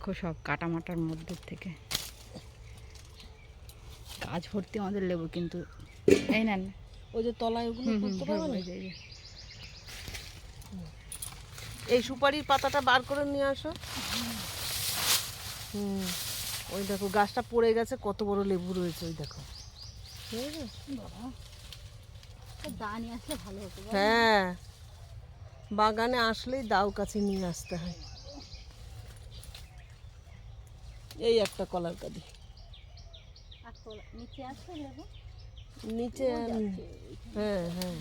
দেখো সব কাটামাটার মধ্যে থেকে। কাজ ভর্তি আমাদের লেবু কিন্তু। এই নেন। ওই যে তলায় ওগুলো? এই সুপারির পাতাটা বার করে নিয়ে আসো। হুম ওই দেখো গাছটা পড়ে গেছে কত বড় লেবু রয়েছে ওই দেখো। হ্যাঁ। বাগানে আসলেই দাও কাছে নিয়ে আসতে হয়। এই একটা কলার কাঁদি। নিচে আছে লেবু? নিচে আন- হ্যাঁ হ্যাঁ।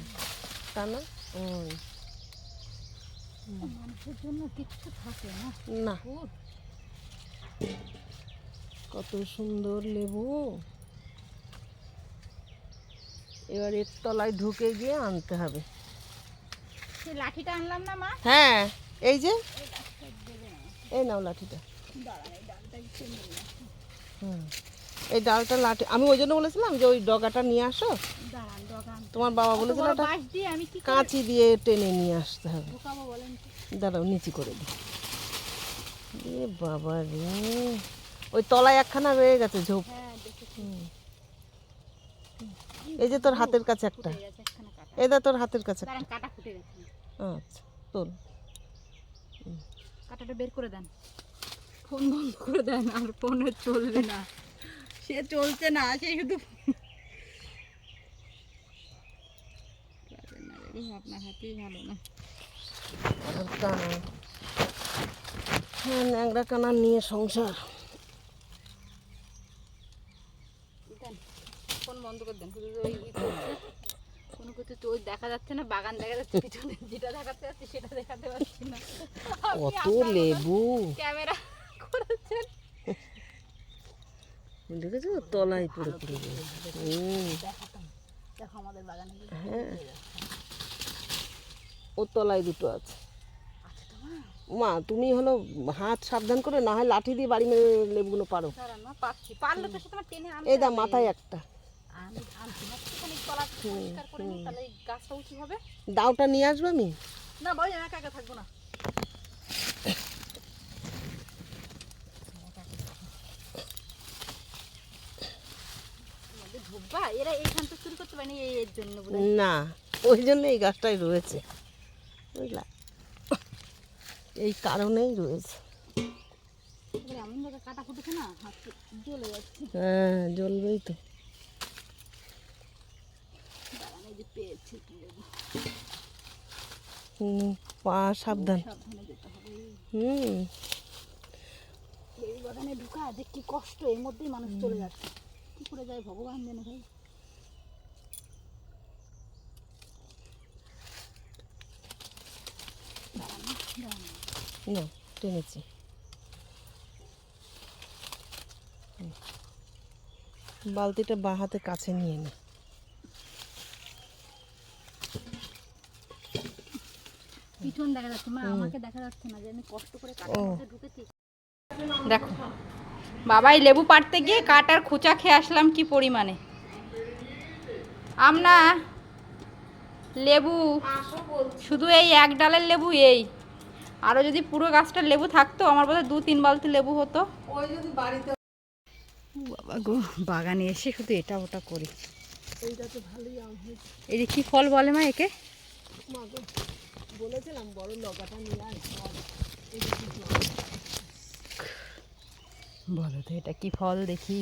তা না? ওই। মানুষের জন্য কিচ্ছু থাকে না। না। কত সুন্দর লেবু। এবার এর তলায় ঢুকে গিয়ে আনতে হবে। লাঠিটা আনলাম না মা? হ্যাঁ এই যে। এই নাও লাঠিটা। এই ডালটা লাঠি আমি ওই জন্য বলেছিলাম যে ওই ডগাটা নিয়ে আসো। তোমার বাবা বলেছিল ওটা কাঁচি দিয়ে টেনে নিয়ে আসতে হবে। দাঁড়াও নিচি করে দিই। এ বাবা রে। ওই তলায় একখানা রয়ে গেছে ঝোপ। হ্যাঁ। এই যে তোর হাতের কাছে একটা। এই দা তোর হাতের কাছে আচ্ছা তোল। কাটাটা বের করে দেন। ফোন বন্ধ করে দেন আর ফোনে চলবে না। সে চলছে না সে শুধু আপনার হাতেই ভালো না। হ্যাঁ ন্যাংরা কানা নিয়ে সংসার। ফোন বন্ধ করে দেন। ওই কোনো কিছু তো দেখা যাচ্ছে না বাগান দেখা যাচ্ছে পিছনে যেটা দেখাতে যাচ্ছে সেটা দেখাতে পাচ্ছি না। কত লেবু। ক্যামেরা করেছেন। দেখেছ? তলায় পুরো পুরো দেখো আমাদের বাগানে হ্যাঁ। ও তলায় দুটো আছে। মা তুমি হলো হাত সাবধান করে না হয় লাঠি দিয়ে বাড়ি মেরে লেবুগুলো পারো এই দা মাথায় একটা। দাওটা নিয়ে আসবে আমি? না ভাই একা একা থাকব না। ঢুকবা এরা এইখান চুরি করতে পারেনি এর জন্য। না ওই জন্য এই গাছটাই রয়েছে বুঝলা? এই কারণেই রয়েছে। হ্যাঁ জ্বলবেই তো। পা সাবধান। সাবধানে হুম। এই বাগানে ঢুকা যে কি কষ্ট এর মধ্যেই মানুষ চলে যাচ্ছে। কি করে যায় ভগবান জানে ভাই। না, টেনেছি বালতিটা বা হাতে কাছে নিয়ে নে। পিছন দেখা যাচ্ছে মা আমাকে দেখা যাচ্ছে না যে আমি কষ্ট করে ঢুকেছি। দেখো বাবাই লেবু পাড়তে গিয়ে কাটার খোঁচা খেয়ে আসলাম কি পরিমাণে? আমরা লেবু শুধু এই এক ডালের লেবু এই। আরও যদি পুরো গাছটার লেবু থাকতো আমার বোধহয় দু তিন বালতি লেবু হতো। যদি বাড়িতে বাবা গো বাগানে এসে শুধু এটা ওটা করি। এই যে কী ফল বলে মা একে? বলেছিলাম বড় লগাটা নিয়ে বলো তো এটা কি ফল দেখি?